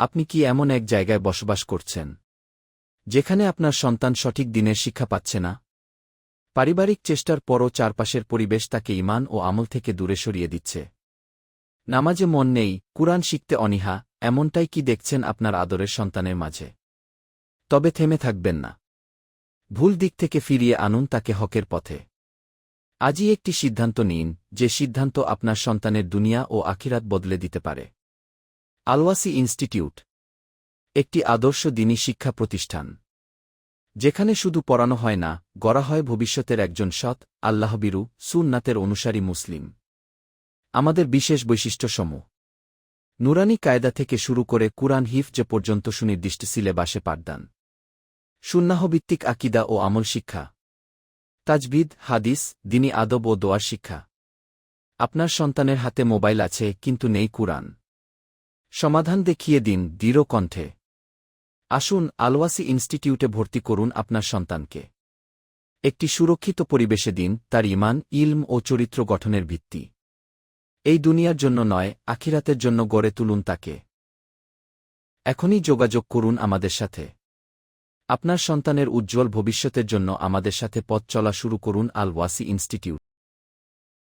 আপনি কি এমন এক জায়গায় বসবাস করছেন? যেখানে আপনার সন্তান সঠিক দিনের শিক্ষা পাচ্ছে না? পারিবারিক চেষ্টার পরও চারপাশের পরিবেশ তাকে ইমান ও আমল থেকে দূরে সরিয়ে দিচ্ছে। নামাজে মন নেই, কুরআন শিখতে অনীহা, এমনটাই কি দেখছেন আপনার আদরের সন্তানের মাঝে? তবে থেমে থাকবেন না। ভুল দিক থেকে ফিরিয়ে আনুন তাকে হকের পথে। আজই একটি সিদ্ধান্ত নিন, যে সিদ্ধান্ত আপনার সন্তানের দুনিয়া ও আখিরাত বদলে দিতে পারে। আলওয়াসি ইনস্টিটিউট, একটি আদর্শ দিনী শিক্ষা প্রতিষ্ঠান, যেখানে শুধু পড়ানো হয় না, গড়া হয় ভবিষ্যতের একজন সৎ, আল্লাহবিরু, সুন্নাতের অনুসারী মুসলিম। আমাদের বিশেষ বৈশিষ্ট্যসমূহ। নুরানি কায়দা থেকে শুরু করে কুরআন হিফজ পর্যন্ত সুনির্দিষ্ট সিলেবাসে পাঠদান। সুন্নাহভিত্তিক আকিদা ও আমল শিক্ষা। তাজবিদ, হাদিস, দিনী আদব ও দোয়ার শিক্ষা। আপনার সন্তানের হাতে মোবাইল আছে, কিন্তু নেই কুরআন। সমাধান দেখিয়ে দিন দৃঢ় কণ্ঠে। আসুন আলওয়াসি ইনস্টিটিউটে ভর্তি করুন আপনার সন্তানকে। একটি সুরক্ষিত পরিবেশে দিন তার ইমান, ইলম ও চরিত্র গঠনের ভিত্তি। এই দুনিয়ার জন্য নয়, আখিরাতের জন্য গড়ে তুলুন তাকে। এখনই যোগাযোগ করুন আমাদের সাথে। আপনার সন্তানের উজ্জ্বল ভবিষ্যতের জন্য আমাদের সাথে পথ চলা শুরু করুন আলওয়াসি ইনস্টিটিউট।